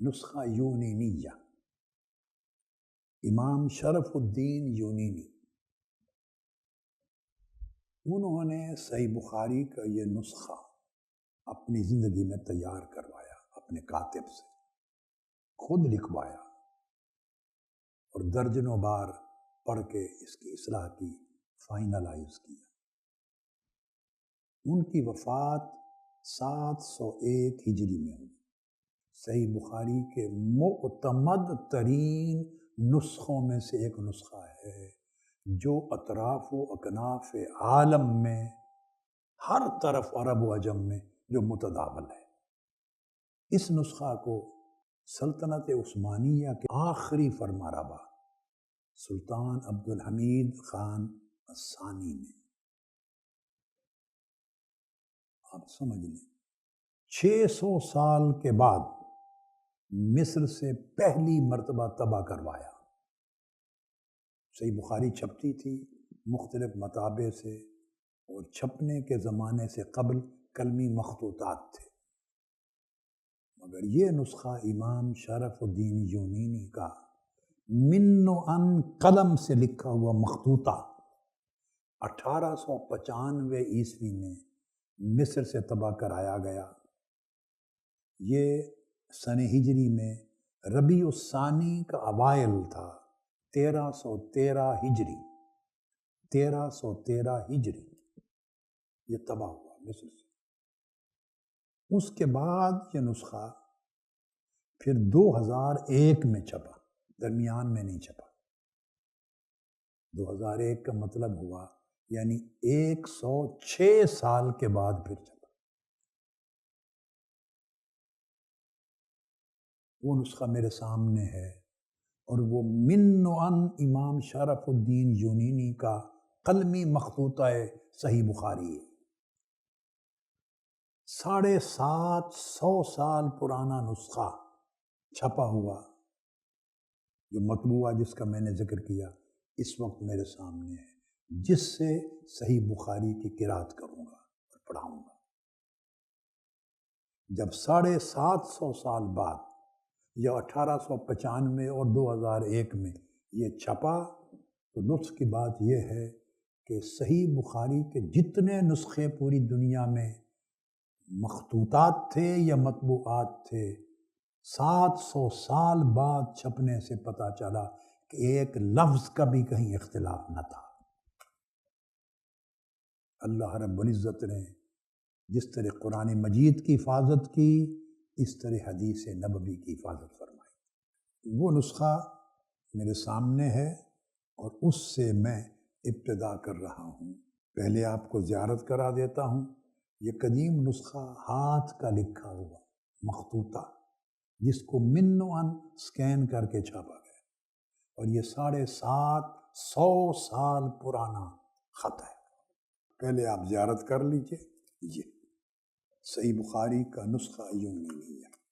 نسخہ یونینیہ۔ امام شرف الدین یونینی۔ انہوں نے صحیح بخاری کا یہ نسخہ اپنی زندگی میں تیار کروایا، اپنے کاتب سے۔ خود لکھوایا اور درجنوں بار پڑھ کے اس کی اصلاح کی فائنلائز کیا۔ ان کی وفات سات سو ایک ہجری میں ہوئی۔ صحیح بخاری کے معتمد ترین نسخوں میں سے ایک نسخہ ہے جو اطراف و اکناف عالم میں، ہر طرف عرب و عجم میں جو متداول ہے۔ اس نسخہ کو سلطنت عثمانیہ کے آخری فرما ربا سلطان عبد الحمید خان الثانی نے۔ آپ سمجھ لیں، چھ سو سال کے بعد مصر سے پہلی مرتبہ تباہ کروایا۔ صحیح بخاری چھپتی تھی مختلف مطابع سے اور چھپنے کے زمانے سے قبل کلمی مخطوطات تھے۔ مگر یہ نسخہ امام شرف الدین یونینی کا من و ان قلم سے لکھا ہوا مخطوطہ اٹھارہ سو پچانوے عیسوی میں مصر سے تباہ کرایا گیا۔ یہ سن ہجری میں ربیع الثانی کا اوائل تھا، تیرہ سو تیرہ ہجری، تیرہ سو تیرہ ہجری۔ یہ تباہ ہوا مصر سے۔ اس کے بعد یہ نسخہ پھر دو ہزار ایک میں چھپا، درمیان میں نہیں چھپا۔ دو ہزار ایک کا مطلب ہوا یعنی ایک سو چھ سال کے بعد پھر چھپا۔ وہ نسخہ میرے سامنے ہے۔ اور وہ من و ان امام شرف الدین یونینی کا قلمی مخطوطہ صحیح بخاری ہے۔ ساڑھے سات سو سال پرانا نسخہ چھپا ہوا، جو مطبوعہ جس کا میں نے ذکر کیا، اس وقت میرے سامنے ہے، جس سے صحیح بخاری کی قرات کروں گا اور پڑھاؤں گا۔ جب ساڑھے سات سو سال بعد یا اٹھارہ سو پچانوے اور دو ہزار ایک میں یہ چھپا تو لطف کی بات یہ ہے کہ صحیح بخاری کے جتنے نسخے پوری دنیا میں مخطوطات تھے یا مطبوعات تھے، سات سو سال بعد چھپنے سے پتہ چلا کہ ایک لفظ کا بھی کہیں اختلاف نہ تھا۔ اللہ رب العزت نے جس طرح قرآن مجید کی حفاظت کی اس طرح حدیث نبوی کی حفاظت فرمائی۔ وہ نسخہ میرے سامنے ہے اور اس سے میں ابتدا کر رہا ہوں۔ پہلے آپ کو زیارت کرا دیتا ہوں۔ یہ قدیم نسخہ ہاتھ کا لکھا ہوا مخطوطہ، جس کو من و ان سکین کر کے چھاپا گیا۔ اور یہ ساڑھے سات سو سال پرانا خط ہے۔ پہلے آپ زیارت کر لیجیے۔ یہ۔ صحیح بخاری کا نسخہ یوں نہیں ہے۔